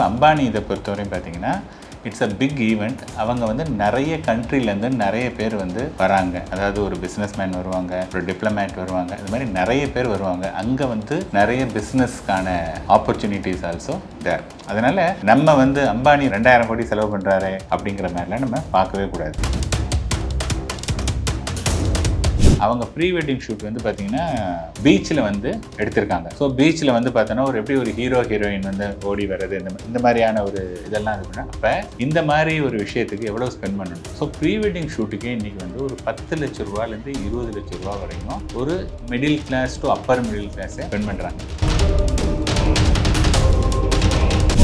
இப்போ அம்பானி இதை பொறுத்தவரையும் பார்த்தீங்கன்னா இட்ஸ் அ பிக் ஈவெண்ட் அவங்க வந்து நிறைய கண்ட்ரிலேருந்து நிறைய பேர் வந்து வராங்க. அதாவது ஒரு பிஸ்னஸ் மேன் வருவாங்க ஒரு டிப்ளமேட் வருவாங்க இது மாதிரி நிறைய பேர் வருவாங்க. அங்கே வந்து நிறைய பிஸ்னஸ்க்கான ஆப்பர்ச்சுனிட்டிஸ் ஆல்சோ தேர் அதனால் நம்ம வந்து அம்பானி ரெண்டாயிரம் கோடி செலவு பண்ணுறாரு அப்படிங்கிற மாதிரிலாம் நம்ம பார்க்கவே கூடாது. அவங்க ப்ரீ வெட்டிங் ஷூட் வந்து பார்த்தீங்கன்னா பீச்சில் வந்து எடுத்திருக்காங்க. ஸோ பீச்சில் வந்து பார்த்தோன்னா ஒரு எப்படி ஒரு ஹீரோ ஹீரோயின் வந்து ஓடி வர்றது இந்த இந்த மாதிரியான ஒரு இதெல்லாம் இருக்குன்னா அப்போ இந்த மாதிரி ஒரு விஷயத்துக்கு எவ்வளோ ஸ்பெண்ட் பண்ணணும்? ஸோ ப்ரீ வெட்டிங் ஷூட்டுக்கே இன்றைக்கி வந்து ஒரு பத்து லட்ச ரூபாலேருந்து இருபது லட்ச ரூபா வரைக்கும் ஒரு middle class to upper middle கிளாஸை ஸ்பெண்ட் பண்ணுறாங்க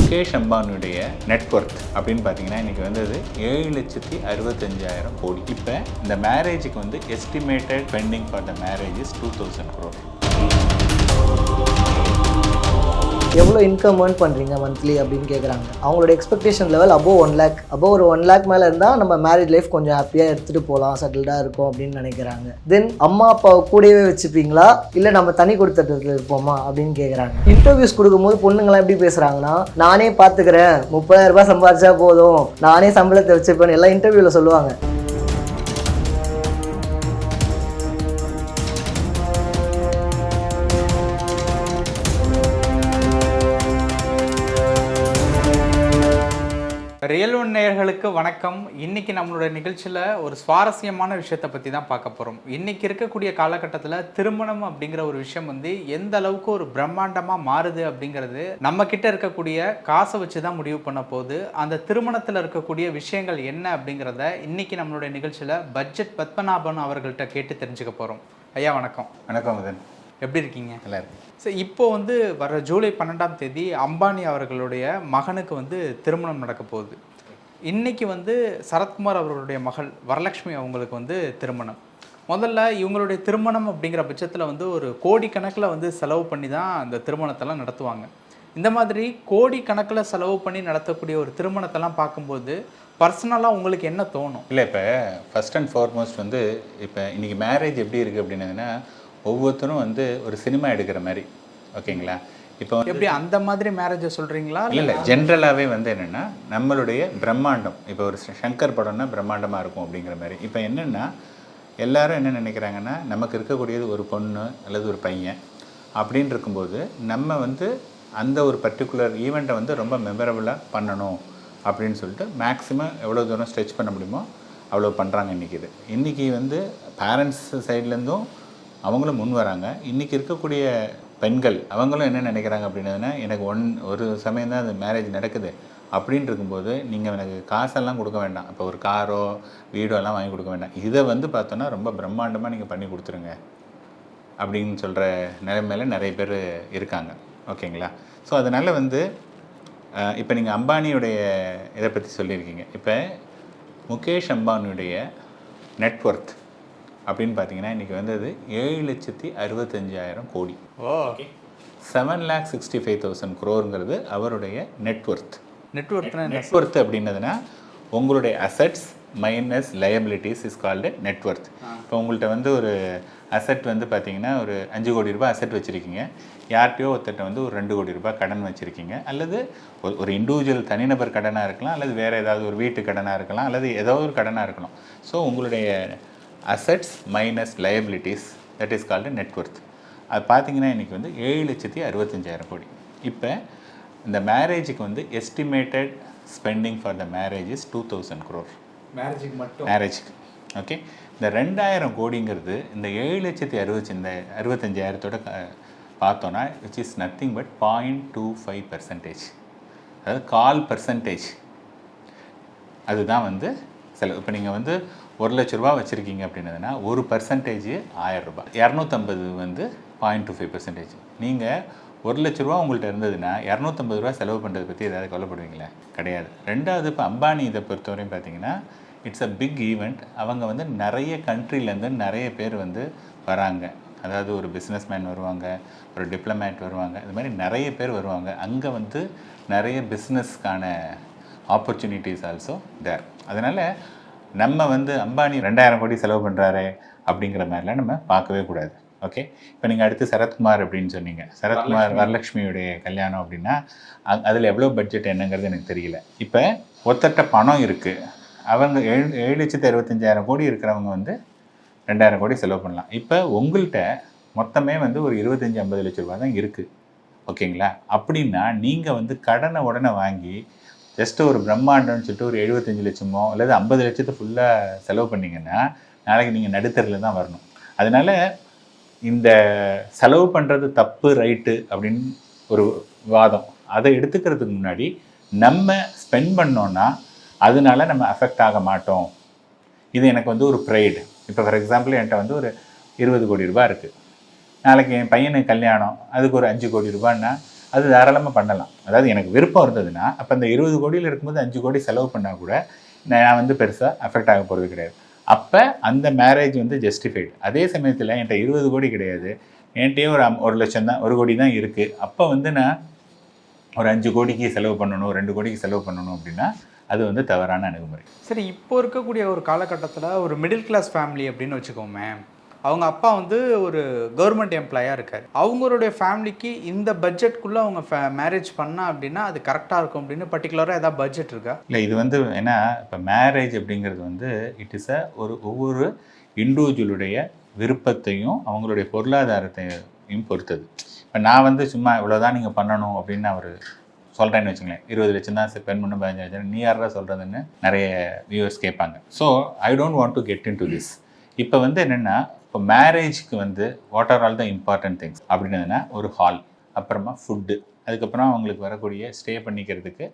முகேஷ் அம்பானியுடைய நெட்ஒர்க் அப்படின்னு பார்த்தீங்கன்னா இன்றைக்கி வந்தது ஏழு லட்சத்தி அறுபத்தஞ்சாயிரம் கோடி. இப்போ இந்த மேரேஜுக்கு வந்து estimated pending for the marriage is two thousand crore எவ்வளோ இன்கம் ஏர்ன் பண்ணுறீங்க மந்த்லி அப்படின்னு கேட்குறாங்க அவங்களோட expectation level above one lakh above ஒரு ஒன் லேக் மேலே இருந்தால் நம்ம மேரேஜ் லைஃப் கொஞ்சம் ஹாப்பியாக எடுத்துகிட்டு போகலாம் செட்டில்டாக இருக்கும் அப்படின்னு நினைக்கிறாங்க. தென் அம்மா அப்பாவை கூடவே வச்சுப்பீங்களா? இல்லை நம்ம தனி கொடுத்துட்டு இருப்போமா? அப்படின்னு கேட்குறாங்க இன்டர்வியூஸ் கொடுக்கும்போது பொண்ணுங்களாம் எப்படி பேசுகிறாங்கன்னா நானே பார்த்துக்கிறேன் முப்பதாயிரம் ரூபாய் சம்பாதிச்சா போதும். நானே சம்பளத்தை வச்சுப்பேன் எல்லாம் இன்டர்வியூவில் சொல்லுவாங்க. ரியல் ஒன் நேயர்களுக்கு வணக்கம். இன்னைக்கு நம்மளோட நிகழ்ச்சியில் ஒரு சுவாரஸ்யமான விஷயத்தை பற்றி தான் பார்க்க போகிறோம் இன்னைக்கு இருக்கக்கூடிய காலகட்டத்தில் திருமணம் அப்படிங்கிற ஒரு விஷயம் வந்து எந்த அளவுக்கு ஒரு பிரம்மாண்டமாக மாறுது அப்படிங்கிறது நம்ம கிட்ட இருக்கக்கூடிய காசை வச்சு தான் முடிவு பண்ண போகுது. அந்த திருமணத்தில் இருக்கக்கூடிய விஷயங்கள் என்ன அப்படிங்கிறத இன்னைக்கு நம்மளுடைய நிகழ்ச்சியில் பட்ஜெட் பத்மநாபன் அவர்கள்ட்ட கேட்டு தெரிஞ்சுக்க போகிறோம் ஐயா வணக்கம். வணக்கம் மதன். எப்படி இருக்கீங்க? நல்லா இருக்கு சரி இப்போ வந்து வர ஜூலை பன்னெண்டாம் தேதி அம்பானி அவர்களுடைய மகனுக்கு வந்து திருமணம் நடக்க போகுது. இன்னைக்கு வந்து சரத்குமார் அவர்களுடைய மகள் வரலட்சுமி அவங்களுக்கு வந்து திருமணம். முதல்ல இவங்களுடைய திருமணம் அப்படிங்கிற பட்சத்தில் வந்து ஒரு கோடிக்கணக்கில் வந்து செலவு பண்ணி தான் அந்த திருமணத்தெல்லாம் நடத்துவாங்க. இந்த மாதிரி கோடி கணக்கில் செலவு பண்ணி நடத்தக்கூடிய ஒரு திருமணத்தெல்லாம் பார்க்கும்போது பர்சனலாக உங்களுக்கு என்ன தோணும்? இல்லை இப்போ ஃபர்ஸ்ட் அண்ட் ஃபார்மோஸ்ட் வந்து இப்போ இன்றைக்கி மேரேஜ் எப்படி இருக்குது அப்படின்னதுன்னா ஒவ்வொருத்தரும் வந்து ஒரு சினிமா எடுக்கிற மாதிரி. ஓகேங்களா? இப்போ எப்படி அந்த மாதிரி மேரேஜை சொல்கிறீங்களா இல்லை இல்லை ஜென்ரலாகவே வந்து என்னென்னா நம்மளுடைய பிரம்மாண்டம். இப்போ ஒரு சங்கர் படம்னா பிரம்மாண்டமாக இருக்கும் அப்படிங்கிற மாதிரி. இப்போ என்னென்னா எல்லாரும் என்ன நினைக்கிறாங்கன்னா நமக்கு இருக்கக்கூடியது ஒரு பொண்ணு அல்லது ஒரு பையன் அப்படின்னு இருக்கும்போது நம்ம வந்து அந்த ஒரு பர்டிகுலர் ஈவெண்ட்டை வந்து ரொம்ப மெமரபுளாக பண்ணணும் அப்படின்னு சொல்லிட்டு மேக்ஸிமம் எவ்வளோ தூரம் ஸ்ட்ரெச் பண்ண முடியுமோ அவ்வளோ பண்ணுறாங்க இன்றைக்கி இது. இன்றைக்கி வந்து பேரண்ட்ஸ் சைட்லேருந்தும் அவங்களும் முன் வராங்க. இன்றைக்கி இருக்கக்கூடிய பெண்கள் அவங்களும் என்ன நினைக்கிறாங்க அப்படின்னதுன்னா எனக்கு ஒன் ஒரு சமயம் தான் அது மேரேஜ் நடக்குது அப்படின்னு இருக்கும்போது நீங்கள் எனக்கு காசெல்லாம் கொடுக்க வேண்டாம். இப்போ ஒரு காரோ வீடோ எல்லாம் வாங்கி கொடுக்க வேண்டாம். இதை வந்து பார்த்தோன்னா ரொம்ப பிரம்மாண்டமாக நீங்கள் பண்ணி கொடுத்துருங்க அப்படின்னு சொல்கிற நிலைமையில நிறைய பேர் இருக்காங்க. ஓகேங்களா? ஸோ அதனால் வந்து இப்போ நீங்கள் அம்பானியுடைய இதை பற்றி சொல்லியிருக்கீங்க. இப்போ முகேஷ் அம்பானியுடைய நெட்ஒர்த் அப்படின்னு பார்த்தீங்கன்னா இன்றைக்கி வந்தது ஏழு லட்சத்தி அறுபத்தஞ்சாயிரம் கோடி. ஓ. Seven lakh sixty five thousand க்ரோருங்கிறது அவருடைய நெட்ஒர்த் நெட்ஒர்க்னா என்ன? நெட்ஒர்த் அப்படின்னதுன்னா உங்களுடைய assets minus liabilities is called net worth இப்போ உங்கள்கிட்ட வந்து ஒரு அசெட் வந்து பார்த்தீங்கன்னா ஒரு அஞ்சு கோடி ரூபாய் அசெட் வச்சுருக்கீங்க. யார்கிட்டயோ ஒருத்தட்ட வந்து ஒரு ரெண்டு கோடி ரூபாய் கடன் வச்சுருக்கீங்க. அல்லது ஒரு ஒரு இண்டிவிஜுவல் தனிநபர் கடனாக இருக்கலாம் அல்லது வேறு ஏதாவது ஒரு வீட்டு கடனாக இருக்கலாம் அல்லது ஏதோ ஒரு கடனாக இருக்கலாம். ஸோ உங்களுடைய assets minus liabilities that is called net worth அது பார்த்தீங்கன்னா இன்றைக்கி வந்து ஏழு லட்சத்தி அறுபத்தஞ்சாயிரம் கோடி. இப்போ இந்த மேரேஜுக்கு வந்து estimated spending for the marriage is two thousand crore மேரேஜுக்கு மட்டும்? மேரேஜுக்கு ஓகே இந்த ரெண்டாயிரம் கோடிங்கிறது இந்த ஏழு லட்சத்தி அறுபத்தி இந்த அறுபத்தஞ்சாயிரத்தோட பார்த்தோன்னா which is nothing but point two five percentage அதாவது கால் பர்சன்டேஜ் அதுதான் வந்து செலவு. இப்போ நீங்கள் வந்து ஒரு லட்ச ரூபா வச்சுருக்கீங்க அப்படின்னதுன்னா ஒரு பர்சன்டேஜ் ஆயிரம் ரூபாய். இரநூத்தம்பது வந்து பாயிண்ட் டூ ஃபைவ் பர்சன்டேஜ் நீங்கள் ஒரு லட்ச ரூபா உங்கள்கிட்ட இருந்ததுன்னா இரநூத்தம்பது ரூபா செலவு பண்ணுறதை பற்றி ஏதாவது கவலைப்படுவீங்களா? கிடையாது. ரெண்டாவது இப்போ அம்பானி இதை பொறுத்தவரையும் பார்த்தீங்கன்னா இட்ஸ் அ பிக் ஈவெண்ட் அவங்க வந்து நிறைய கண்ட்ரிலேருந்து நிறைய பேர் வந்து வராங்க. அதாவது ஒரு பிஸ்னஸ்மேன் வருவாங்க ஒரு டிப்ளமேட் வருவாங்க இது மாதிரி நிறைய பேர் வருவாங்க. அங்கே வந்து நிறைய பிஸ்னஸ்க்கான ஆப்பர்ச்சுனிட்டிஸ் ஆல்சோ தேர் அதனால் நம்ம வந்து அம்பானி ரெண்டாயிரம் கோடி செலவு பண்ணுறாரு அப்படிங்கிற மாதிரிலாம் நம்ம பார்க்கவே கூடாது. ஓகே இப்போ நீங்கள் அடுத்து சரத்குமார் அப்படின்னு சொன்னீங்க. சரத்குமார் வரலட்சுமியுடைய கல்யாணம் அப்படின்னா அதில் எவ்வளோ பட்ஜெட் என்னங்கிறது எனக்கு தெரியல. இப்போ ஒத்தட்ட பணம் இருக்குது அவங்க ஏழு ஏழு லட்சத்து அறுபத்தஞ்சாயிரம் கோடி இருக்கிறவங்க வந்து ரெண்டாயிரம் கோடி செலவு பண்ணலாம். இப்போ உங்கள்கிட்ட மொத்தமே வந்து ஒரு இருபத்தஞ்சி ஐம்பது லட்ச ரூபா தான் இருக்குது ஓகேங்களா அப்படின்னா நீங்கள் வந்து கடனை உடனே வாங்கி ஜஸ்ட் ஒரு பிரம்மாண்டம்னு சொல்லிட்டு ஒரு எழுபத்தஞ்சு லட்சமோ அல்லது ஐம்பது லட்சத்தை ஃபுல்லாக செலவு பண்ணிங்கன்னா நாளைக்கு நீங்கள் நடுத்தரில் தான் வரணும். அதனால இந்த செலவு பண்ணுறது தப்பு ரைட்டு அப்படின்னு ஒரு வாதம். அதை எடுத்துக்கிறதுக்கு முன்னாடி நம்ம ஸ்பெண்ட் பண்ணோன்னா அதனால நம்ம அஃபெக்ட் ஆக மாட்டோம். இது எனக்கு வந்து ஒரு ப்ரைடு இப்போ ஃபார் எக்ஸாம்பிள் என்கிட்ட வந்து ஒரு இருபது கோடி ரூபா இருக்குது நாளைக்கு என் பையனுக்கு கல்யாணம் அதுக்கு ஒரு அஞ்சு கோடி ரூபான்னா அது தாராளமாக பண்ணலாம். அதாவது எனக்கு விருப்பம் இருந்ததுன்னா அப்போ அந்த இருபது கோடியில் இருக்கும்போது அஞ்சு கோடி செலவு பண்ணால் கூட நான் வந்து பெருசாக அஃபெக்ட் ஆக போகிறது கிடையாது. அப்போ அந்த மேரேஜ் வந்து ஜஸ்டிஃபைடு அதே சமயத்தில் என்கிட்ட இருபது கோடி கிடையாது. என்கிட்டயே ஒரு ஒரு லட்சம் தான் ஒரு கோடி தான் இருக்குது அப்போ வந்து நான் ஒரு அஞ்சு கோடிக்கு செலவு பண்ணணும் ரெண்டு கோடிக்கு செலவு பண்ணணும் அப்படின்னா அது வந்து தவறான அணுகுமுறை. சரி இப்போ இருக்கக்கூடிய ஒரு காலகட்டத்தில் ஒரு மிடில் கிளாஸ் ஃபேமிலி அப்படின்னு வச்சுக்கோமே அவங்க அப்பா வந்து ஒரு கவர்மெண்ட் எம்ப்ளாயாக இருக்கார். அவங்களுடைய ஃபேமிலிக்கு இந்த பட்ஜெட்குள்ளே அவங்க மேரேஜ் பண்ணா அப்படின்னா அது கரெக்டாக இருக்கும் அப்படின்னு பர்டிகுலராக ஏதாவது பட்ஜெட் இருக்கா? இல்லை இது வந்து ஏன்னா இப்போ மேரேஜ் அப்படிங்கிறது வந்து இட் இஸ் அ ஒரு ஒவ்வொரு இண்டிவிஜுவலுடைய விருப்பத்தையும் அவங்களுடைய பொருளாதாரத்தையும் பொறுத்தது. இப்போ நான் வந்து சும்மா இவ்வளோதான் நீங்கள் பண்ணணும் அப்படின்னு அவர் சொல்கிறேன்னு வச்சுங்களேன். இருபது லட்சம் தான் ஸ்பெண்ட் பண்ண பதினஞ்சு லட்சம். நீ யாரா சொல்கிறதுன்னு நிறைய வியூவர்ஸ் கேட்பாங்க. So I don't want to get into this இப்போ வந்து என்னென்னா இப்போ மேரேஜ்க்கு வந்து what are all the important things அப்படின்னதுன்னா ஒரு ஹால் அப்புறமா ஃபுட்டு அதுக்கப்புறம் அவங்களுக்கு வரக்கூடிய ஸ்டே பண்ணிக்கிறதுக்கு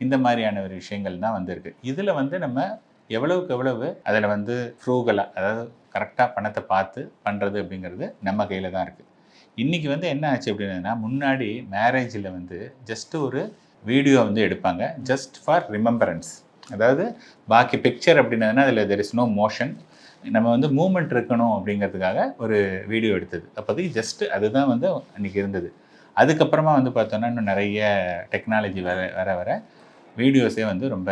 இந்த மாதிரியான ஒரு விஷயங்கள் தான் வந்திருக்கு. இதில் வந்து நம்ம எவ்வளவுக்கு எவ்வளவு அதில் வந்து ஃப்ரூகலாக அதாவது கரெக்டாக பணத்தை பார்த்து பண்ணுறது அப்படிங்கிறது நம்ம கையில் தான் இருக்குது இன்றைக்கி வந்து என்ன ஆச்சு அப்படின்னா முன்னாடி மேரேஜில் வந்து ஜஸ்ட் ஒரு வீடியோ வந்து எடுப்பாங்க ஜஸ்ட் ஃபார் ரிமெம்பரன்ஸ் அதாவது பாக்கி பிக்சர் அப்படின்னதுன்னா அதில் தெர் இஸ் நோ மோஷன் நம்ம வந்து மூமெண்ட் இருக்கணும் அப்படிங்கிறதுக்காக ஒரு வீடியோ எடுத்தது. அப்போதைக்கு ஜஸ்ட் அதுதான் வந்து அன்றைக்கி இருந்தது. அதுக்கப்புறமா வந்து பார்த்தோன்னா இன்னும் நிறைய டெக்னாலஜி வர வர வர வீடியோஸே வந்து ரொம்ப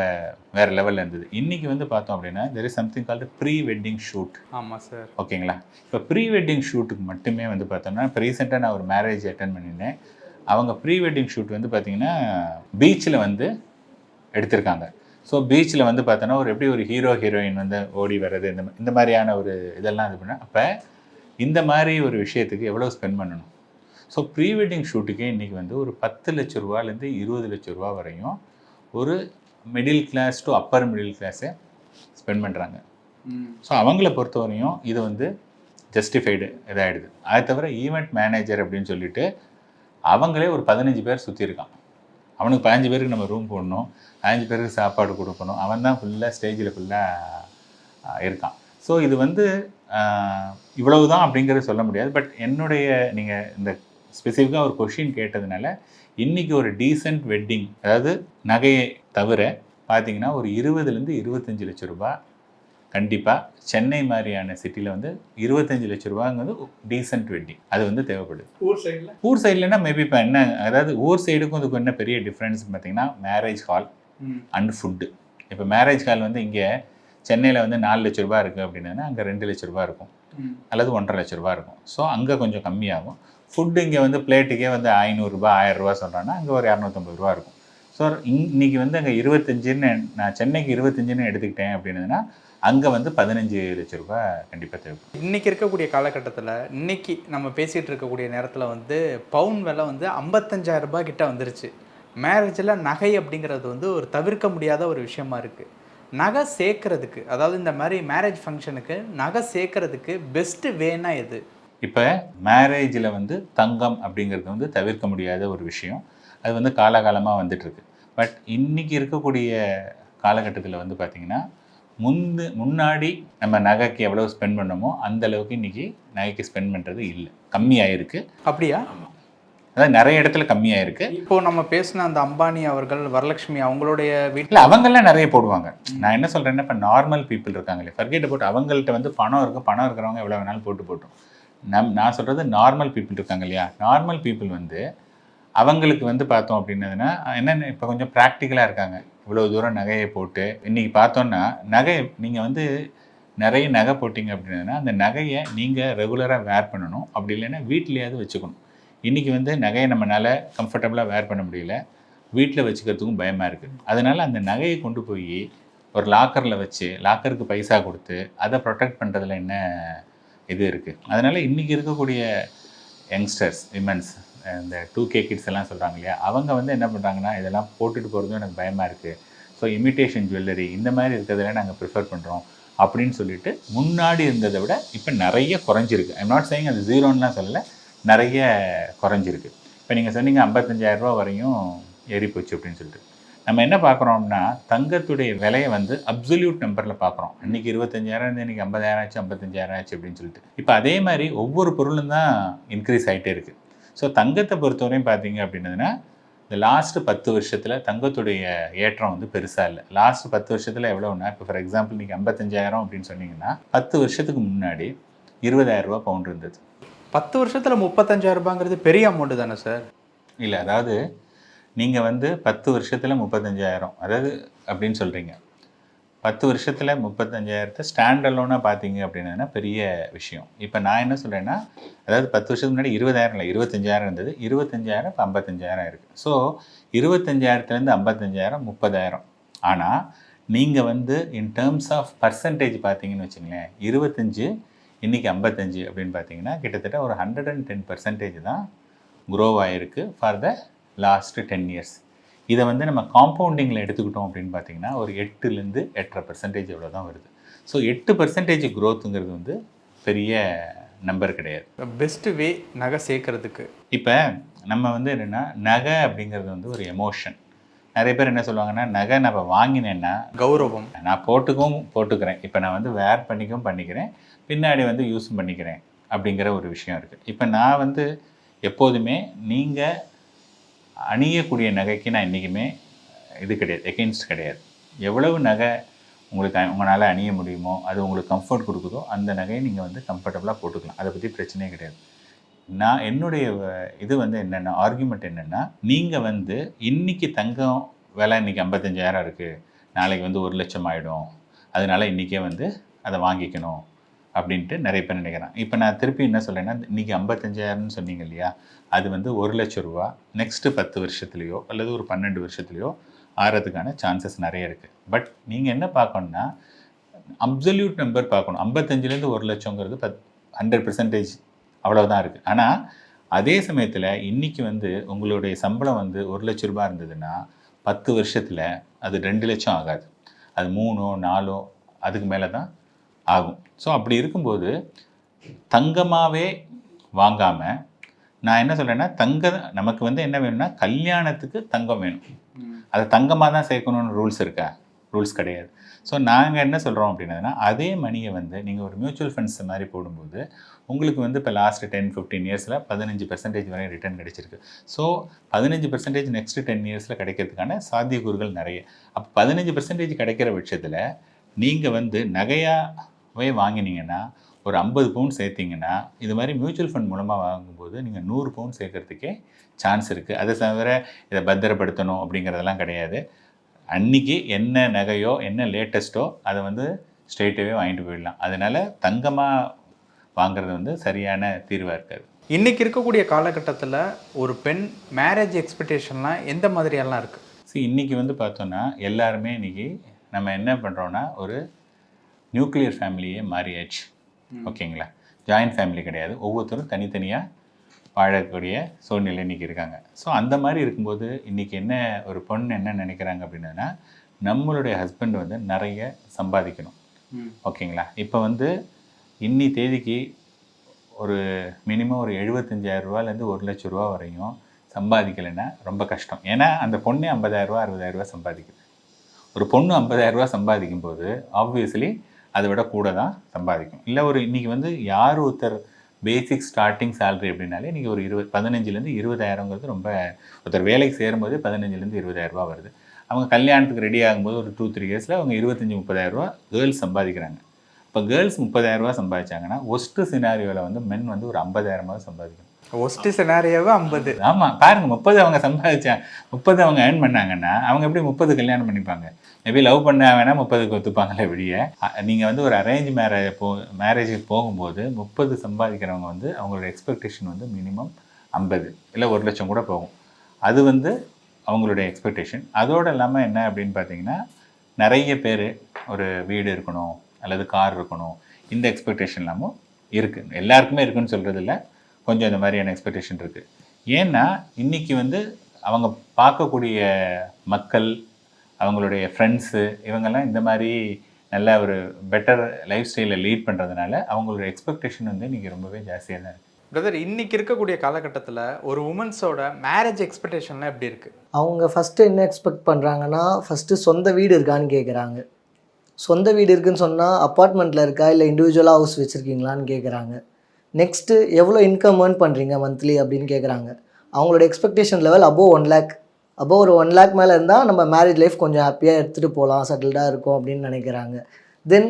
வேறு லெவலில் இருந்தது. இன்றைக்கி வந்து பார்த்தோம் அப்படின்னா there is something called pre wedding shoot ஆமாம் சார் ஓகேங்களா இப்போ ப்ரீ வெட்டிங் ஷூட்டுக்கு மட்டுமே வந்து பார்த்தோம்னா இப்போ ரீசெண்டாக நான் ஒரு மேரேஜ் அட்டன் பண்ணியிருந்தேன். அவங்க ப்ரீ வெட்டிங் ஷூட் வந்து பார்த்தீங்கன்னா பீச்சில் வந்து எடுத்திருக்காங்க. ஸோ பீச்சில் வந்து பார்த்தோன்னா ஒரு எப்படி ஒரு ஹீரோ ஹீரோயின் வந்து ஓடி வர்றது இந்த இந்த மாதிரியான ஒரு இதெல்லாம் இது பண்ண அப்போ இந்த மாதிரி ஒரு விஷயத்துக்கு எவ்வளோ ஸ்பெண்ட் பண்ணணும்? ஸோ ப்ரீ வெட்டிங் ஷூட்டுக்கே இன்றைக்கி வந்து ஒரு பத்து லட்ச ரூபாலேருந்து இருபது லட்ச ரூபா வரையும் ஒரு middle class to upper middle கிளாஸை ஸ்பெண்ட் பண்ணுறாங்க ஸோ அவங்கள பொறுத்தவரையும் இது வந்து ஜஸ்டிஃபைடு இதாகிடுது அதை தவிர ஈவெண்ட் மேனேஜர் அப்படின்னு சொல்லிட்டு அவங்களே ஒரு பதினஞ்சு பேர் சுற்றி இருக்கான் அவனுக்கு பதினஞ்சு பேருக்கு நம்ம ரூம் போடணும். பதினஞ்சு பேருக்கு சாப்பாடு கொடுக்கணும். அவன் தான் ஃபுல்லாக ஸ்டேஜில் ஃபுல்லாக இருக்கான். ஸோ இது வந்து இவ்வளவு தான் அப்படிங்கிறது சொல்ல முடியாது. பட் என்னுடைய நீங்கள் இந்த ஸ்பெசிஃபிக்காக ஒரு கொஷின் கேட்டதுனால இன்றைக்கி ஒரு டீசென்ட் வெட்டிங் அதாவது நகையை தவிர பார்த்தீங்கன்னா ஒரு இருபதுலேருந்து இருபத்தஞ்சு லட்ச ரூபாய் கண்டிப்பாக சென்னை மாதிரியான சிட்டியில் வந்து இருபத்தஞ்சு லட்ச ரூபாங்கிறது டீசென்ட் வெட்டிங் அது வந்து தேவைப்படுது. ஊர் சைடில் ஊர் சைட்லனா மேபி இப்போ என்ன அதாவது ஊர் சைடுக்கும் இதுக்கும் என்ன பெரிய டிஃப்ரென்ஸ் பார்த்தீங்கன்னா மேரேஜ் ஹால் அண்ட் ஃபுட்டு இப்போ மேரேஜ் ஹால் வந்து இங்கே சென்னையில் வந்து நாலு லட்ச ரூபா இருக்குது அப்படின்னா அங்கே ரெண்டு லட்ச ரூபா இருக்கும். அல்லது ஒன்றரை லட்ச ரூபா இருக்கும். ஸோ அங்கே கொஞ்சம் கம்மியாகும். ஃபுட்டு இங்கே வந்து பிளேட்டுக்கே வந்து ஐநூறுரூபா ஆயிரரூபா சொல்கிறாங்கன்னா அங்கே ஒரு இரநூத்தம்பது ரூபா இருக்கும். ஸோ இன்னைக்கு வந்து அங்கே இருபத்தஞ்சுன்னு நான் சென்னைக்கு இருபத்தஞ்சுன்னு எடுத்துக்கிட்டேன் அப்படின்னதுன்னா அங்கே வந்து பதினஞ்சு லட்ச ரூபா கண்டிப்பாக தேவைப்படும் இன்னைக்கு இருக்கக்கூடிய காலகட்டத்தில் இன்னைக்கு நம்ம பேசிகிட்டு இருக்கக்கூடிய நேரத்தில் வந்து பவுன் விலை வந்து 55000 ரூபாய் கிட்ட வந்துருச்சு. மேரேஜில் நகை அப்படிங்கிறது வந்து ஒரு தவிர்க்க முடியாத ஒரு விஷயமா இருக்குது நகை சேர்க்கறதுக்கு அதாவது இந்த மாதிரி மேரேஜ் ஃபங்க்ஷனுக்கு நகை சேர்க்கறதுக்கு பெஸ்ட்டு வேனா எது? இப்போ மேரேஜில் வந்து தங்கம் அப்படிங்கிறது வந்து தவிர்க்க முடியாத ஒரு விஷயம். அது வந்து காலாகாலமாக வந்துட்டுருக்கு. பட் இன்னைக்கு இருக்கக்கூடிய காலகட்டத்தில் வந்து பார்த்திங்கன்னா முந்து முன்னாடி நம்ம நகைக்கு எவ்வளோ ஸ்பெண்ட் பண்ணோமோ அந்த அளவுக்கு இன்னைக்கு நகைக்கு ஸ்பெண்ட் பண்ணுறது இல்லை. கம்மியாயிருக்கு. அப்படியா? அதாவது நிறைய இடத்துல கம்மியாயிருக்கு. இப்போ நம்ம பேசின அந்த அம்பானி அவர்கள் வரலட்சுமி அவங்களுடைய வீட்டில் அவங்கெல்லாம் நிறைய போடுவாங்க. நான் என்ன சொல்கிறேன்னா இப்போ நார்மல் பீப்புள் இருக்காங்களே ஃபர்கெட் போட்டு அவங்கள்ட்ட வந்து பணம் இருக்குது பணம் இருக்கிறவங்க எவ்வளோ வேணாலும் போட்டு போட்டோம். நம் நான் சொல்கிறது நார்மல் பீப்புள் இருக்காங்க இல்லையா? நார்மல் பீப்புள் வந்து அவங்களுக்கு வந்து பார்த்தோம் அப்படின்னதுன்னா என்னென்ன இப்போ கொஞ்சம் ப்ராக்டிக்கலாக இருக்காங்க. இவ்வளோ தூரம் நகையை போட்டு இன்றைக்கி பார்த்தோன்னா நகை நீங்கள் வந்து நிறைய நகை போட்டிங்க அப்படின்னா அந்த நகையை நீங்கள் ரெகுலராக வேர் பண்ணணும். அப்படி இல்லைன்னா வீட்லேயாவது வச்சுக்கணும். இன்றைக்கி வந்து நகையை நம்மளால் கம்ஃபர்டபுளாக வேர் பண்ண முடியல. வீட்டில் வச்சுக்கிறதுக்கும் பயமாக இருக்குது அதனால் அந்த நகையை கொண்டு போய் ஒரு லாக்கரில் வச்சு லாக்கருக்கு பைசா கொடுத்து அதை ப்ரொடெக்ட் பண்ணுறதுல என்ன இது இருக்குது அதனால் இன்றைக்கி இருக்கக்கூடிய யங்ஸ்டர்ஸ் விமன்ஸ் இந்த டூ கே கிட்ஸ் எல்லாம் சொல்கிறாங்க இல்லையா அவங்க வந்து என்ன பண்ணுறாங்கன்னா இதெல்லாம் போட்டுட்டு போகிறதும் எனக்கு பயமாக இருக்குது ஸோ இமிட்டேஷன் ஜுவல்லரி இந்த மாதிரி இருக்கிறதுல நாங்கள் ப்ரிஃபர் பண்ணுறோம் அப்படின்னு சொல்லிட்டு முன்னாடி இருந்ததை விட இப்போ நிறைய குறைஞ்சிருக்கு. ஐம் நாட் சேயிங் அது ஜீரோன்னுலாம் சொல்லலை. நிறைய குறைஞ்சிருக்கு. இப்போ நீங்கள் சொன்னீங்க 55000 ரூபா வரையும் ஏறி போச்சு அப்படின்னு சொல்லிட்டு. நம்ம என்ன பார்க்குறோம்னா தங்கத்துடைய விலையை வந்து அப்சல்யூட் நம்பரில் பார்க்குறோம். இன்னைக்கு இருபத்தஞ்சாயிரம் இருந்து இன்றைக்கி ஐம்பதாயிரம் ஆச்சு ஐம்பத்தஞ்சாயிரம் ஆச்சு அப்படின்னு சொல்லிட்டு. இப்போ அதே மாதிரி ஒவ்வொரு பொருளும் தான் இன்க்ரீஸ் ஆகிட்டே இருக்குது ஸோ தங்கத்தை பொறுத்தவரையும் பார்த்தீங்க அப்படின்னதுன்னா இந்த லாஸ்ட்டு பத்து வருஷத்தில் தங்கத்துடைய ஏற்றம் வந்து பெருசாக இல்லை. லாஸ்ட் பத்து வருஷத்தில் எவ்வளோன்னா இப்போ ஃபார் எக்ஸாம்பிள் நீங்கள் ஐம்பத்தஞ்சாயிரம் அப்படின்னு சொன்னீங்கன்னா பத்து வருஷத்துக்கு முன்னாடி இருபதாயிரரூபா பவுண்ட் இருந்தது. பத்து வருஷத்தில் முப்பத்தஞ்சாயிரம் ரூபாங்கிறது பெரிய அமௌண்ட் தானே சார் இல்லை அதாவது நீங்கள் வந்து பத்து வருஷத்தில் முப்பத்தஞ்சாயிரம் அதாவது அப்படின்னு சொல்கிறீங்க பத்து வருஷத்தில் முப்பத்தஞ்சாயிரத்தை ஸ்டாண்டர்லோனாக பார்த்தீங்க அப்படின்னா பெரிய விஷயம். இப்போ நான் என்ன சொல்கிறேன்னா அதாவது பத்து வருஷத்துக்கு முன்னாடி இருபதாயிரம் இல்லை இருபத்தஞ்சாயிரம் இருந்தது. இருபத்தஞ்சாயிரம் இப்போ ஐம்பத்தஞ்சாயிரம் இருக்குது ஸோ இருபத்தஞ்சாயிரத்துலேருந்து ஐம்பத்தஞ்சாயிரம் முப்பதாயிரம். ஆனால் நீங்கள் வந்து இன் டேர்ம்ஸ் ஆஃப் பர்சன்டேஜ் பார்த்தீங்கன்னு வச்சுங்களேன் இருபத்தஞ்சு இன்றைக்கி ஐம்பத்தஞ்சு அப்படின்னு பார்த்தீங்கன்னா கிட்டத்தட்ட ஒரு ஹண்ட்ரட் அண்ட் டென் பர்சன்டேஜ் தான் க்ரோ ஆகிருக்கு for the last ten years இதை வந்து நம்ம காம்பவுண்டிங்கில் எடுத்துக்கிட்டோம் அப்படின்னு பார்த்தீங்கன்னா ஒரு எட்டுலேருந்து எட்டரை பர்சன்டேஜ் எவ்வளோ தான் வருது. ஸோ எட்டு பர்சன்டேஜ் க்ரோத்துங்கிறது வந்து பெரிய நம்பர் கிடையாது. பெஸ்ட் வே நகை சேர்க்கறதுக்கு. இப்போ நம்ம வந்து என்னென்னா நகை அப்படிங்கிறது வந்து ஒரு எமோஷன் நிறைய பேர் என்ன சொல்லுவாங்கன்னா நகை நம்ம வாங்கினேன்னா கௌரவம். நான் போட்டுக்கவும் போட்டுக்கிறேன். இப்போ நான் வந்து வேர் பண்ணிக்கவும் பண்ணிக்கிறேன். பின்னாடி வந்து யூஸும் பண்ணிக்கிறேன் அப்படிங்கிற ஒரு விஷயம் இருக்குது இப்போ நான் வந்து எப்போதுமே நீங்கள் அணியக்கூடிய நகைக்கு நான் என்றைக்குமே இது கிடையாது எகெயின்ஸ்ட் கிடையாது. எவ்வளவு நகை உங்களுக்கு உங்களால் அணிய முடியுமோ அது உங்களுக்கு கம்ஃபர்ட் கொடுக்குதோ அந்த நகையை நீங்கள் வந்து கம்ஃபர்டபுளாக போட்டுக்கலாம். அதை பற்றி பிரச்சனையே கிடையாது. நான் என்னுடைய இது வந்து என்னென்னா ஆர்குமெண்ட் என்னென்னா நீங்கள் வந்து இன்னைக்கு தங்கம் விலை இன்னைக்கு ஐம்பத்தஞ்சாயிரம் இருக்குது நாளைக்கு வந்து ஒரு லட்சம் ஆகிடும் அதனால இன்றைக்கே வந்து அதை வாங்கிக்கணும். அப்படின்ட்டு நிறைய பேர் நினைக்கிறான் இப்போ நான் திருப்பி என்ன சொல்கிறேன்னா இன்றைக்கி ஐம்பத்தஞ்சாயிரம்னு சொன்னீங்க இல்லையா? அது வந்து ஒரு லட்ச ரூபா நெக்ஸ்ட்டு பத்து வருஷத்துலேயோ அல்லது ஒரு பன்னெண்டு வருஷத்துலேயோ ஆறதுக்கான சான்சஸ் நிறைய இருக்குது பட் நீங்கள் என்ன பார்க்கணுன்னா அப்சல்யூட் நம்பர் பார்க்கணும். ஐம்பத்தஞ்சிலேருந்து ஒரு லட்சங்கிறது பத் ஹண்ட்ரட் பர்சன்டேஜ் அவ்வளோதான் இருக்குது ஆனால் அதே சமயத்தில் இன்றைக்கி வந்து உங்களுடைய சம்பளம் வந்து ஒரு லட்ச ரூபா இருந்ததுன்னா பத்து வருஷத்தில் அது ரெண்டு லட்சம் ஆகாது. அது மூணோ நாலோ அதுக்கு மேலே தான் ஆகும். ஸோ அப்படி இருக்கும்போது தங்கமாகவே வாங்காமல் நான் என்ன சொல்கிறேன்னா தங்க நமக்கு வந்து என்ன வேணும்னா கல்யாணத்துக்கு தங்கம் வேணும். அதை தங்கமாக தான் சேர்க்கணும்னு ரூல்ஸ் இருக்கா? ரூல்ஸ் கிடையாது. ஸோ நாங்கள் என்ன சொல்கிறோம் அப்படின்னா அதே மணியை வந்து நீங்கள் ஒரு மியூச்சுவல் ஃபண்ட்ஸ் மாதிரி போடும்போது உங்களுக்கு வந்து இப்போ லாஸ்ட் டென் ஃபிஃப்டீன் இயர்ஸில் பதினஞ்சு பர்சன்டேஜ் வரை ரிட்டர்ன் கிடைச்சிருக்கு. ஸோ பதினஞ்சு பர்சன்டேஜ் நெக்ஸ்ட் டென் இயர்ஸில் கிடைக்கிறதுக்கான சாத்தியக்கூறுகள் நிறைய. அப்போ பதினஞ்சு பர்சன்டேஜ் கிடைக்கிற பட்சத்தில் நீங்கள் வந்து நகையாகவே வாங்கினீங்கன்னா ஒரு ஐம்பது பவுன் சேர்த்தீங்கன்னா இது மாதிரி மியூச்சுவல் ஃபண்ட் மூலமாக வாங்கும்போது நீங்கள் நூறு பவுன் சேர்க்கறதுக்கே சான்ஸ் இருக்குது அதை தவிர இதை பத்திரப்படுத்தணும் அப்படிங்கிறதெல்லாம் கிடையாது. அன்னைக்கு என்ன நகையோ என்ன லேட்டஸ்ட்டோ அதை வந்து ஸ்ட்ரெயிட்டாகவே வாங்கிட்டு போயிடலாம். அதனால் தங்கமாக வாங்குறது வந்து சரியான தீர்வாக இருக்காது. இன்னைக்கு இருக்கக்கூடிய காலகட்டத்தில் ஒரு பெண் மேரேஜ் எக்ஸ்பெக்டேஷன்லாம் எந்த மாதிரியெல்லாம் இருக்குது see இன்னைக்கு வந்து பார்த்தோன்னா எல்லாருமே இன்னைக்கு நம்ம என்ன பண்ணுறோன்னா ஒரு நியூக்ளியர் ஃபேமிலியே மாறியாச்சு. ஓகேங்களா? ஜாயின்ட் ஃபேமிலி கிடையாது. ஒவ்வொருத்தரும் தனித்தனியாக வாழக்கூடிய சூழ்நிலை இன்னைக்கு இருக்காங்க. ஸோ அந்த மாதிரி இருக்கும்போது இன்னைக்கு என்ன ஒரு பொண்ணு என்ன நினைக்கிறாங்க அப்படின்னா நம்மளுடைய ஹஸ்பண்ட் வந்து நிறைய சம்பாதிக்கணும். ஓகேங்களா? இப்போ வந்து இன்னி தேதிக்கு ஒரு மினிமம் ஒரு 75000 ரூபாலேருந்து ஒரு லட்ச ரூபா வரையும் சம்பாதிக்கலைன்னா ரொம்ப கஷ்டம். ஏன்னா அந்த பொண்ணே 50000 ரூபா 60000 ரூபா சம்பாதிக்குது. ஒரு பொண்ணு 50000 ரூபா சம்பாதிக்கும் போது ஆப்வியஸ்லி அதை விட கூட தான் சம்பாதிக்கும். இல்லை ஒரு இன்றைக்கி வந்து யார் ஒருத்தர் பேசிக் ஸ்டார்டிங் சேலரி அப்படின்னாலே இன்றைக்கி ஒரு இருபது பதினஞ்சுலேருந்து இருபதாயிரங்கிறது ரொம்ப ஒருத்தர் வேலைக்கு சேரும்போது பதினஞ்சுலேருந்து இருபதாயிரரூபா வருது. அவங்க கல்யாணத்துக்கு ரெடி ஆகும்போது ஒரு டூ த்ரீ இயர்ஸில் அவங்க இருபத்தஞ்சி முப்பதாயிரரூபா கேர்ள்ஸ் சம்பாதிக்கிறாங்க. இப்போ கேர்ள்ஸ் முப்பதாயிரம் ரூபா சம்பாதிச்சாங்கன்னா ஒஸ்ட்டு சினாரியோவில் வந்து மென் வந்து ஒரு ஐம்பதாயிரமாக சம்பாதிக்கணும். ஒஸ்ட் சினாரியாவே ஐம்பது. ஆமாம் பாருங்க முப்பது அவங்க சம்பாதிச்சா முப்பது அவங்க ஏர்ன் பண்ணாங்கன்னா அவங்க எப்படி முப்பது கல்யாணம் பண்ணிப்பாங்க? மேபி லவ் பண்ண வேணா முப்பதுக்கு ஒத்துப்பாங்களே வெளியே நீங்கள் வந்து ஒரு அரேஞ்ச் மேரேஜ் போ மேரேஜுக்கு போகும்போது முப்பது சம்பாதிக்கிறவங்க வந்து அவங்களோட எக்ஸ்பெக்டேஷன் வந்து மினிமம் ஐம்பது இல்லை ஒரு லட்சம் கூட போகும். அது வந்து அவங்களுடைய எக்ஸ்பெக்டேஷன் அதோடு இல்லாமல் என்ன அப்படின்னு பார்த்தீங்கன்னா நிறைய பேர் ஒரு வீடு இருக்கணும் அல்லது கார் இருக்கணும் இந்த எக்ஸ்பெக்டேஷன் இல்லாமல் இருக்குது எல்லாருக்குமே இருக்குன்னு சொல்கிறது இல்லை கொஞ்சம் இந்த மாதிரியான எக்ஸ்பெக்டேஷன் இருக்குது ஏன்னா இன்னைக்கு வந்து அவங்க பார்க்கக்கூடிய மக்கள் அவங்களுடைய ஃப்ரெண்ட்ஸு இவங்கெல்லாம் இந்த மாதிரி நல்ல ஒரு பெட்டர் லைஃப் ஸ்டைலை லீட் பண்ணுறதுனால அவங்களோட எக்ஸ்பெக்டேஷன் வந்து இன்றைக்கி ரொம்பவே ஜாஸ்தியாக தான் இருக்குது பிரதர் இன்னைக்கு இருக்கக்கூடிய காலகட்டத்தில் ஒரு உமன்ஸோட மேரேஜ் எக்ஸ்பெக்டேஷன்லாம் எப்படி இருக்கு? அவங்க ஃபஸ்ட்டு என்ன எக்ஸ்பெக்ட் பண்ணுறாங்கன்னா ஃபஸ்ட்டு சொந்த வீடு இருக்கான்னு கேட்குறாங்க சொந்த வீடு இருக்குன்னு சொன்னால் அப்பார்ட்மெண்ட்டில் இருக்கா இல்லை இண்டிவிஜுவலாக ஹவுஸ் வச்சுருக்கீங்களான்னு கேட்குறாங்க நெக்ஸ்ட்டு எவ்வளோ இன்கம் ஏர்ன் பண்ணுறீங்க மந்த்லி அப்படின்னு கேட்குறாங்க அவங்களோட expectation level above one lakh above ஒரு ஒன் லேக் மேலே இருந்தால் நம்ம மேரேஜ் லைஃப் கொஞ்சம் ஹாப்பியாக எடுத்துகிட்டு போகலாம் செட்டில்டாக இருக்கும் அப்படின்னு நினைக்கிறாங்க. தென்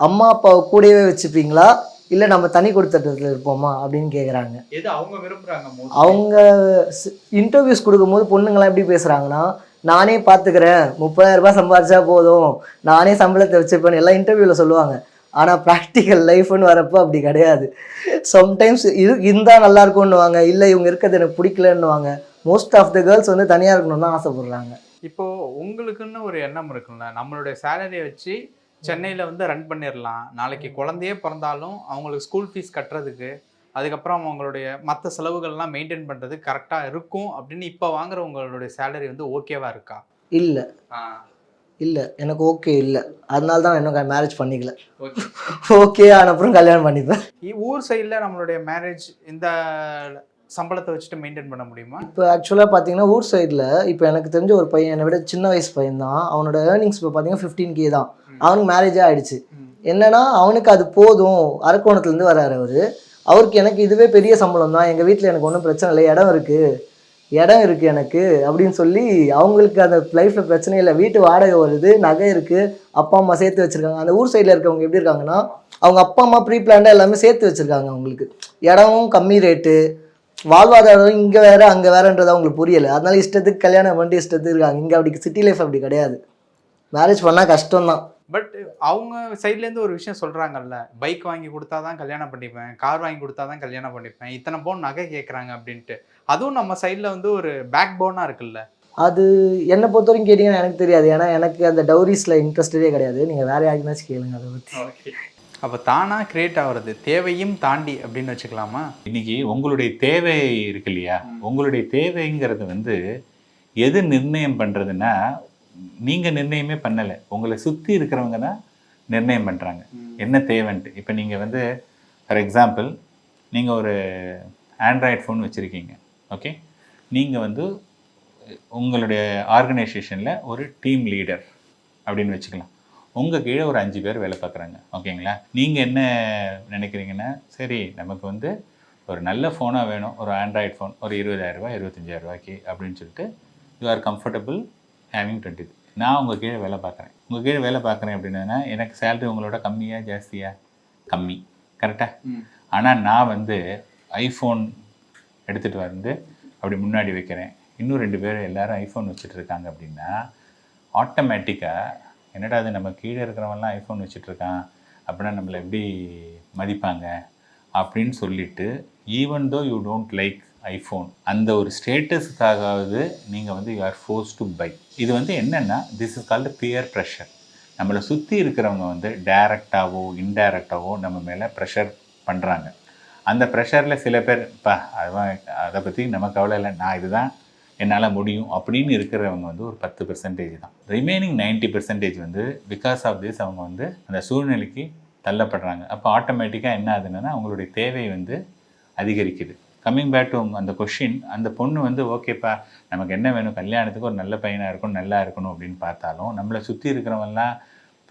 அம்மா அப்பாவை கூடவே வச்சுப்பீங்களா? இல்லை நம்ம தனி கொடுத்தட்டத்தில் இருப்போமா அப்படின்னு கேட்குறாங்க அவங்க விரும்புறாங்க அவங்க இன்டர்வியூஸ் கொடுக்கும்போது பொண்ணுங்களாம் எப்படி பேசுகிறாங்கன்னா நானே பார்த்துக்கிறேன் முப்பதாயிரம் ரூபாய் சம்பாதிச்சா போதும். நானே சம்பளத்தை வச்சுப்பேன் எல்லாம் இன்டர்வியூவில் சொல்லுவாங்க. ஆனால் ப்ராக்டிக்கல் லைஃப்னு வரப்போ அப்படி கிடையாது. சம்டைம்ஸ் இது இருந்தால் நல்லா இருக்கும்னுவாங்க இல்லை இவங்க இருக்கிறது எனக்கு பிடிக்கலன்னுவாங்க. மோஸ்ட் ஆஃப் த கேர்ள்ஸ் வந்து தனியாக இருக்கணும்னு தான் ஆசைப்படுறாங்க. இப்போ உங்களுக்குன்னு ஒரு எண்ணம் இருக்குல்ல நம்மளுடைய சேலரியை வச்சு சென்னையில் வந்து ரன் பண்ணிடலாம் நாளைக்கு குழந்தையே பிறந்தாலும் அவங்களுக்கு ஸ்கூல் ஃபீஸ் கட்டுறதுக்கு அதுக்கப்புறம் அவங்களுடைய மற்ற செலவுகள்லாம் மெயின்டைன் பண்ணுறது கரெக்டாக இருக்கும் அப்படின்னு இப்போ வாங்குற உங்களுடைய சேலரி வந்து ஓகேவா இருக்கா? இல்லை. இல்லை எனக்கு ஓகே இல்லை. அதனால தான் இன்னும் மேரேஜ் பண்ணிக்கல. ஓகே ஓகே ஆன அப்புறம் கல்யாணம் பண்ணிப்பேன். ஊர் சைடில் நம்மளுடைய மேரேஜ் இந்த சம்பளத்தை வச்சுட்டு மெயின்டைன் பண்ண முடியுமா? இப்போ ஆக்சுவலாக பார்த்தீங்கன்னா ஊர் சைடில் இப்போ எனக்கு தெரிஞ்ச ஒரு பையன் என்னை விட சின்ன வயசு பையன் தான். அவனோட ஏர்னிங்ஸ் இப்போ பார்த்தீங்கன்னா ஃபிஃப்டீன் கே தான். அவனுக்கு மேரேஜே ஆயிடுச்சு. என்னன்னா அவனுக்கு அது போதும். அரக்கோணத்துலேருந்து வராரு அவர். அவருக்கு எனக்கு இதுவே பெரிய சம்பளம் தான். எங்கள் வீட்டில் எனக்கு ஒன்றும் பிரச்சனை இல்லை. இடம் இருக்குது இடம் இருக்குது எனக்கு அப்படின்னு சொல்லி அவங்களுக்கு அந்த லைஃப்பில் பிரச்சனை இல்லை. வீட்டு வாடகை வருது நகை இருக்குது அப்பா அம்மா சேர்த்து வச்சுருக்காங்க. அந்த ஊர் சைடில் இருக்கவங்க எப்படி இருக்காங்கன்னா அவங்க அப்பா அம்மா ப்ரீ பிளான்டாக எல்லாமே சேர்த்து வச்சுருக்காங்க அவங்களுக்கு. இடமும் கம்மி ரேட்டு வாழ்வாதாரம் இங்கே வேற அங்கே வேறன்றது அவங்களுக்கு புரியலை. அதனால இஷ்டத்துக்கு கல்யாணம் பண்ணிட்டு இஷ்டத்துக்கு இருக்காங்க. இங்கே அப்படி சிட்டி லைஃப் அப்படி கிடையாது. மேரேஜ் பண்ணால் கஷ்டம்தான். பட் அவங்க சைட்லேருந்து ஒரு விஷயம் சொல்கிறாங்கல்ல பைக் வாங்கி கொடுத்தா தான் கல்யாணம் பண்ணிப்பேன் கார் வாங்கி கொடுத்தா தான் கல்யாணம் பண்ணிப்பேன். இத்தனை பவுன் நகை கேட்குறாங்க அப்படின்ட்டு. அதுவும் நம்ம சைடில் வந்து ஒரு பேக் போனாக இருக்குல்ல? அது என்னை பொறுத்த வரைக்கும் கேட்டிங்கன்னா எனக்கு தெரியாது. ஏன்னா எனக்கு அந்த டவுரிஸில் இன்ட்ரெஸ்டடே கிடையாது. நீங்கள் வேற யாருக்குனாச்சும் கேளுங்க அதை பற்றி அப்போ தானாக கிரியேட் ஆகுறது? தேவையும் தாண்டி அப்படின்னு வச்சுக்கலாமா? இன்னைக்கு உங்களுடைய தேவை இருக்கு இல்லையா? உங்களுடைய தேவைங்கிறது வந்து எது நிர்ணயம் பண்ணுறதுன்னா நீங்கள் நிர்ணயமே பண்ணலை. உங்களை சுற்றி இருக்கிறவங்க தான் நிர்ணயம் பண்ணுறாங்க என்ன தேவைன்ட்டு. இப்போ நீங்கள் வந்து ஃபார் எக்ஸாம்பிள் நீங்கள் ஒரு ஆண்ட்ராய்ட் ஃபோன் வச்சுருக்கீங்க. ஓகே நீங்கள் வந்து உங்களுடைய ஆர்கனைசேஷனில் ஒரு டீம் லீடர் அப்படின்னு வச்சுக்கலாம். உங்கள் கீழே ஒரு அஞ்சு பேர் வேலை பார்க்குறாங்க. ஓகேங்களா நீங்கள் என்ன நினைக்கிறீங்கன்னா சரி நமக்கு வந்து ஒரு நல்ல ஃபோனாக வேணும். ஒரு ஆண்ட்ராய்ட் ஃபோன் ஒரு இருபதாயிரரூபா இருபத்தஞ்சாயிரம் ரூபாய்க்கு அப்படின்னு சொல்லிட்டு you are comfortable having twenty நான் உங்கள் கீழே வேலை பார்க்குறேன். உங்கள் கீழே வேலை பார்க்குறேன் அப்படின்னா எனக்கு சேலரி உங்களோட கம்மியாக ஜாஸ்தியா? கம்மி. கரெக்டாக ஆனால் நான் வந்து ஐஃபோன் எடுத்துகிட்டு வந்து அப்படி முன்னாடி வைக்கிறேன். இன்னும் ரெண்டு பேர் எல்லாரும் ஐஃபோன் வச்சுட்டு இருக்காங்க அப்படின்னா ஆட்டோமேட்டிக்காக என்னடா அது நம்ம கீழே இருக்கிறவன்லாம் ஐஃபோன் வச்சுட்டு இருக்கான் அப்படின்னா நம்மளை எப்படி மதிப்பாங்க? அப்படின்னு சொல்லிட்டு even though you don't like iPhone அந்த ஒரு ஸ்டேட்டஸுக்காகவது நீங்கள் வந்து you are force to buy இது வந்து என்னென்னா this is called peer pressure நம்மளை சுற்றி இருக்கிறவங்க வந்து டைரக்டாவோ இன்டைரக்டாகவோ நம்ம மேலே ப்ரெஷர் பண்ணுறாங்க அந்த ப்ரெஷரில் சில பேர் இப்போ அதுதான் அதை பற்றி நம்ம கவலை இல்லை. நான் இதுதான் என்னால் முடியும் அப்படின்னு இருக்கிறவங்க வந்து ஒரு பத்து பெர்சன்டேஜ் தான். ரிமைனிங் 90% பெர்சன்டேஜ் வந்து பிகாஸ் ஆஃப் திஸ் அவங்க வந்து அந்த சூழ்நிலைக்கு தள்ளப்படுறாங்க. அப்போ ஆட்டோமேட்டிக்காக என்ன ஆகுதுன்னா அவங்களுடைய தேவை வந்து அதிகரிக்குது. கம்மிங் பேக் டு அந்த கொஷின் அந்த பொண்ணு வந்து ஓகேப்பா நமக்கு என்ன வேணும்? கல்யாணத்துக்கு ஒரு நல்ல பையனாக இருக்கணும் நல்லா இருக்கணும் அப்படின்னு பார்த்தாலும் நம்மளை சுற்றி இருக்கிறவங்கலாம்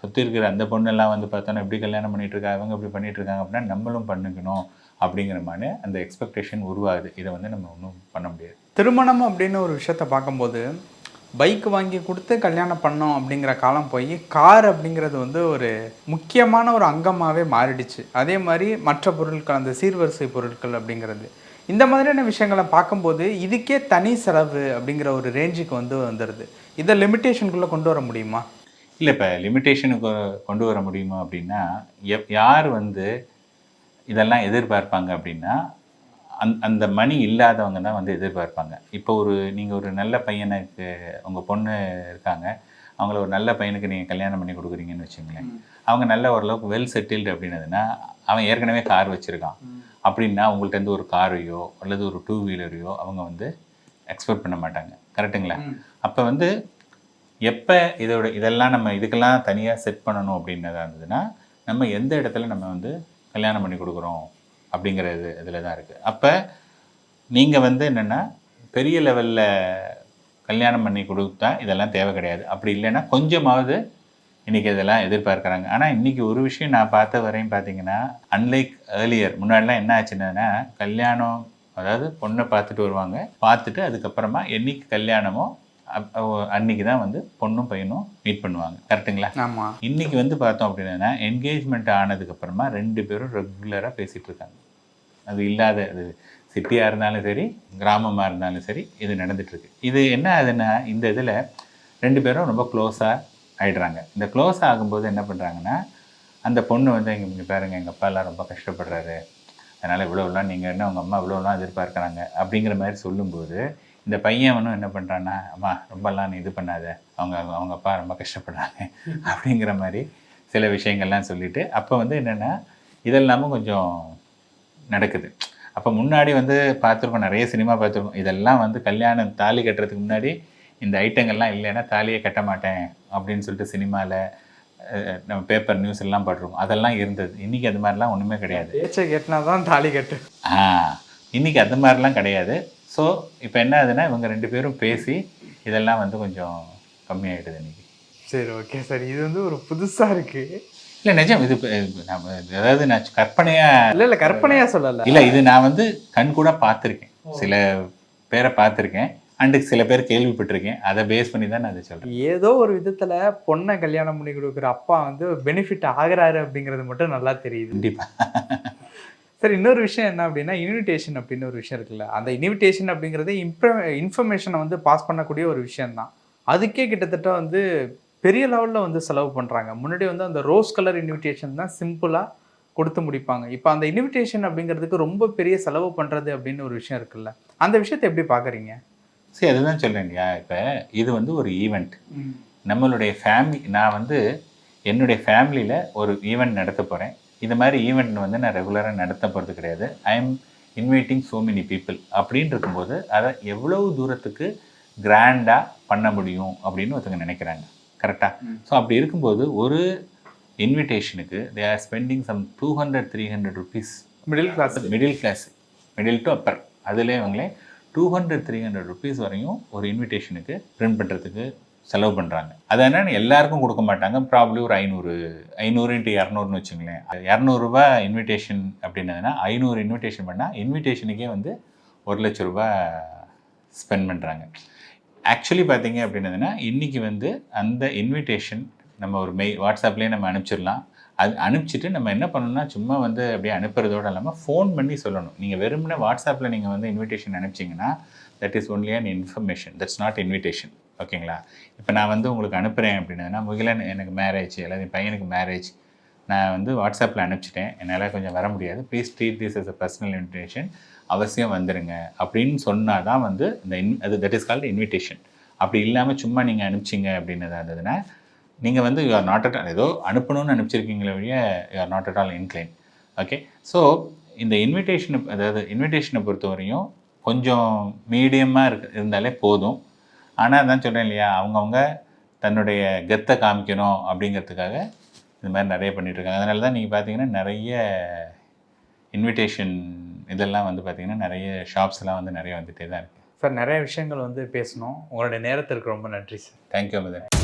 சுற்றி இருக்கிற அந்த பொண்ணெல்லாம் வந்து பார்த்தோன்னா எப்படி கல்யாணம் பண்ணிகிட்ருக்கா இருக்கா? அவங்க இப்படி பண்ணிகிட்ருக்காங்க அப்படின்னா நம்மளும் பண்ணிக்கணும். அப்படிங்கிற மாதிரி அந்த எக்ஸ்பெக்டேஷன் உருவாகுது. இதை வந்து நம்ம ஒன்றும் பண்ண முடியாது. திருமணம் அப்படின்னு ஒரு விஷயத்த பார்க்கும்போது பைக் வாங்கி கொடுத்து கல்யாணம் பண்ணோம் அப்படிங்கிற காலம் போய் கார் அப்படிங்கிறது வந்து ஒரு முக்கியமான ஒரு அங்கமாகவே மாறிடுச்சு. அதே மாதிரி மற்ற பொருட்கள் அந்த சீர்வரிசை பொருட்கள் அப்படிங்கிறது. இந்த மாதிரியான விஷயங்களை பார்க்கும்போது இதுக்கே தனி செலவு அப்படிங்கிற ஒரு ரேஞ்சுக்கு வந்து வந்துடுது இதை லிமிட்டேஷனுக்குள்ளே கொண்டு வர முடியுமா? இல்லை இப்போ லிமிட்டேஷனுக்கு கொண்டு வர முடியுமா அப்படின்னா எப் யார் வந்து இதெல்லாம் எதிர்பார்ப்பாங்க அப்படின்னா அந் அந்த மணி இல்லாதவங்க தான் வந்து எதிர்பார்ப்பாங்க. இப்போ ஒரு நீங்கள் ஒரு நல்ல பையனுக்கு உங்கள் பொண்ணு இருக்காங்க அவங்கள ஒரு நல்ல பையனுக்கு நீங்கள் கல்யாணம் பண்ணி கொடுக்குறீங்கன்னு வச்சுங்களேன். அவங்க நல்ல ஓரளவுக்கு வெல் செட்டில்டு அப்படின்னதுன்னா அவன் ஏற்கனவே கார் வச்சுருக்கான். அப்படின்னா உங்கள்ட்ட இருந்து ஒரு காரையோ அல்லது ஒரு டூ வீலரையோ அவங்க வந்து எக்ஸ்பெக்ட் பண்ண மாட்டாங்க. கரெக்டுங்களா அப்போ வந்து எப்போ இதோட இதெல்லாம் நம்ம இதுக்கெல்லாம் தனியாக செட் பண்ணணும் அப்படின்னதா இருந்ததுன்னா நம்ம எந்த இடத்துல நம்ம வந்து கல்யாணம் பண்ணி கொடுக்குறோம் அப்படிங்கிறது இதில் தான் இருக்குது. அப்போ நீங்கள் வந்து என்னென்னா பெரிய லெவலில் கல்யாணம் பண்ணி கொடுத்தா இதெல்லாம் தேவை கிடையாது. அப்படி இல்லைன்னா கொஞ்சமாவது இன்றைக்கி இதெல்லாம் எதிர்பார்க்குறாங்க. ஆனால் இன்றைக்கி ஒரு விஷயம் நான் பார்த்த வரையும் பார்த்தீங்கன்னா அன்லைக் ஏர்லியர் முன்னாடிலாம் என்ன ஆச்சுன்னா கல்யாணம் அதாவது பொண்ணை பார்த்துட்டு வருவாங்க. பார்த்துட்டு அதுக்கப்புறமா என்னைக்கு கல்யாணமோ அன்னைக்கு தான் வந்து பொண்ணும் பையனும் மீட் பண்ணுவாங்க. கரெக்ட்டுங்களா ஆமாம் இன்னைக்கு வந்து பார்த்தோம் அப்படின்னா என்கேஜ்மெண்ட் ஆனதுக்கு அப்புறமா ரெண்டு பேரும் ரெகுலராக பேசிட்டு இருக்காங்க. அது இல்லாத அது சிட்டியாக இருந்தாலும் சரி கிராமமாக இருந்தாலும் சரி இது நடந்துட்டு இருக்கு இது என்ன ஆகுதுன்னா இந்த இதில் ரெண்டு பேரும் ரொம்ப க்ளோஸாக ஆயிடுறாங்க. இந்த க்ளோஸ் ஆகும்போது என்ன பண்ணுறாங்கன்னா அந்த பொண்ணு வந்து எங்க இங்கே பாருங்க எங்கள் அப்பா எல்லாம் ரொம்ப கஷ்டப்படுறாரு. அதனால் இவ்வளோலாம் நீங்கள் என்ன உங்கள் அம்மா இவ்வளோலாம் எதிர்பார்க்குறாங்க அப்படிங்கிற மாதிரி சொல்லும்போது இந்த பையன் அவனும் என்ன பண்ணுறான்னா அம்மா ரொம்பலாம் இது பண்ணாத. அவங்க அவங்க அப்பா ரொம்ப கஷ்டப்படுறாங்க. அப்படிங்கிற மாதிரி சில விஷயங்கள்லாம் சொல்லிட்டு அப்போ வந்து என்னென்னா இதெல்லாமும் கொஞ்சம் நடக்குது. அப்போ முன்னாடி வந்து பார்த்துருக்கோம் நிறைய சினிமா பார்த்துருக்கோம். இதெல்லாம் வந்து கல்யாணம் தாலி கட்டுறதுக்கு முன்னாடி இந்த ஐட்டங்கள்லாம் இல்லைன்னா தாலியே கட்ட மாட்டேன் அப்படின்னு சொல்லிட்டு சினிமாவில் நம்ம பேப்பர் நியூஸ் எல்லாம் பட்டிருக்கோம். அதெல்லாம் இருந்தது. இன்றைக்கி அது மாதிரிலாம் ஒன்றுமே கிடையாது. பேச்சை கேட்டினா தான் தாலி கட்டு. ஆ இன்னைக்கு அந்த மாதிரிலாம் கிடையாது. ஸோ இப்போ என்ன ஆகுதுன்னா இவங்க ரெண்டு பேரும் பேசி இதெல்லாம் வந்து கொஞ்சம் கம்மியாயிடுது இன்னைக்கு. சரி ஓகே சார். இது வந்து ஒரு புதுசாக இருக்குது இல்லை நிஜம். இது இப்ப- இது நம்ம அதாவது நான் கற்பனையாக இல்லை இல்லை கற்பனையாக சொல்லலை. இல்லை இது நான் வந்து கண் கூட பார்த்துருக்கேன். சில பேரை பார்த்துருக்கேன். அண்டு சில பேர் கேள்விப்பட்டிருக்கேன். அதை பேஸ் பண்ணி தான் நான் அதை சொல்கிறேன் ஏதோ ஒரு விதத்துல பொண்ணை கல்யாணம் பண்ணி கொடுக்குற அப்பா வந்து பெனிஃபிட் ஆகுறாரு அப்படிங்கிறது மட்டும் நல்லா தெரியுது. கண்டிப்பாக சரி இன்னொரு விஷயம் என்ன அப்படின்னா இன்விடேஷன் அப்படின்னு ஒரு விஷயம் இருக்குல்ல. அந்த இன்விடேஷன் அப்படிங்கிறது இன்ஃப இன்ஃபர்மேஷனை வந்து பாஸ் பண்ணக்கூடிய ஒரு விஷயம்தான். அதுக்கே கிட்டத்தட்ட வந்து பெரிய லெவலில் வந்து செலவு பண்ணுறாங்க முன்னாடி வந்து அந்த ரோஸ் கலர் இன்விடேஷன் தான் சிம்பிளாக கொடுத்து முடிப்பாங்க. இப்போ அந்த இன்விடேஷன் அப்படிங்கிறதுக்கு ரொம்ப பெரிய செலவு பண்ணுறது அப்படின்னு ஒரு விஷயம் இருக்குல்ல. அந்த விஷயத்தை எப்படி பார்க்குறீங்க சரி அதுதான் சொல்கிறேன் இல்லையா? இப்போ இது வந்து ஒரு ஈவெண்ட் நம்மளுடைய ஃபேமிலி நான் வந்து என்னுடைய ஃபேமிலியில் ஒரு ஈவெண்ட் நடத்த போகிறேன் இந்த மாதிரி ஈவெண்ட் வந்து நான் ரெகுலராக நடத்த போகிறது கிடையாது. I am inviting so many people. அப்படின்னு இருக்கும்போது அதை எவ்வளவு தூரத்துக்கு கிராண்டாக பண்ண முடியும் அப்படின்னு ஒருத்தங்க நினைக்கிறாங்க. கரெக்டாக ஸோ அப்படி இருக்கும்போது ஒரு இன்விடேஷனுக்கு they are spending some two hundred three hundred rupees middle class middle class middle to upper அதிலே அவங்களே two hundred three hundred rupees வரையும் ஒரு இன்விடேஷனுக்கு பிரிண்ட் பண்ணுறதுக்கு செலவு பண்ணுறாங்க அது என்னன்னு எல்லாருக்கும் கொடுக்க மாட்டாங்க. ப்ராப்ளி ஒரு ஐநூறு ஐநூறு இன்ட்டு இரநூறுன்னு வச்சுங்களேன் இரநூறுபா இன்விடேஷன் அப்படின்னதுன்னா ஐநூறு இன்விடேஷன் பண்ணால் இன்விடேஷனுக்கே வந்து ஒரு லட்ச ரூபா ஸ்பெண்ட் பண்ணுறாங்க ஆக்சுவலி பார்த்தீங்க அப்படின்னதுன்னா இன்றைக்கி வந்து அந்த இன்விடேஷன் நம்ம ஒரு மெய் வாட்ஸ்அப்லேயே நம்ம அனுப்பிச்சிடலாம். அது அனுப்பிச்சிட்டு நம்ம என்ன பண்ணணும்னா சும்மா வந்து அப்படியே அனுப்புறதோடு இல்லாமல் ஃபோன் பண்ணி சொல்லணும். நீங்கள் வெறுமனே வாட்ஸ்அப்பில் நீங்கள் வந்து invitation அனுப்பிச்சிங்கன்னா that is only an information that's not invitation ஓகேங்களா? இப்போ நான் வந்து உங்களுக்கு அனுப்புகிறேன் அப்படின்னா முகிலன் எனக்கு மேரேஜ் அல்லது என் பையனுக்கு மேரேஜ் நான் வந்து வாட்ஸ்அப்பில் அனுப்பிச்சிட்டேன். என்னால் கொஞ்சம் வர முடியாது. Please treat this is a personal invitation அவசியம் வந்துடுங்க அப்படின்னு சொன்னால் தான் வந்து இந்த இன் அது தட் இஸ் கால்டு இன்விடேஷன் அப்படி இல்லாமல் சும்மா நீங்கள் அனுப்பிச்சிங்க அப்படின்னதாக இருந்ததுன்னா நீங்கள் வந்து you are not at all ஏதோ அனுப்பணும்னு அனுப்பிச்சிருக்கீங்களே ஒழிய you are not at all incline okay so இந்த இன்விடேஷனை அதாவது இன்விடேஷனை பொறுத்தவரையும் கொஞ்சம் மீடியமாக இருக்க இருந்தாலே போதும். ஆனால் அதான் சொல்கிறேன் இல்லையா அவங்கவுங்க தன்னுடைய கெத்தை காமிக்கணும் அப்படிங்கிறதுக்காக இந்த மாதிரி நிறைய பண்ணிட்டு இருக்காங்க அதனால தான் நீங்கள் பார்த்தீங்கன்னா நிறைய இன்விடேஷன் இதெல்லாம் வந்து பார்த்தீங்கன்னா நிறைய ஷாப்ஸ் எல்லாம் வந்து நிறைய வந்துட்டே தான் இருக்குது சார் நிறைய விஷயங்கள் வந்து பேசணும். உங்களுடைய நேரத்திற்கு ரொம்ப நன்றி சார். தேங்க்யூ மதன்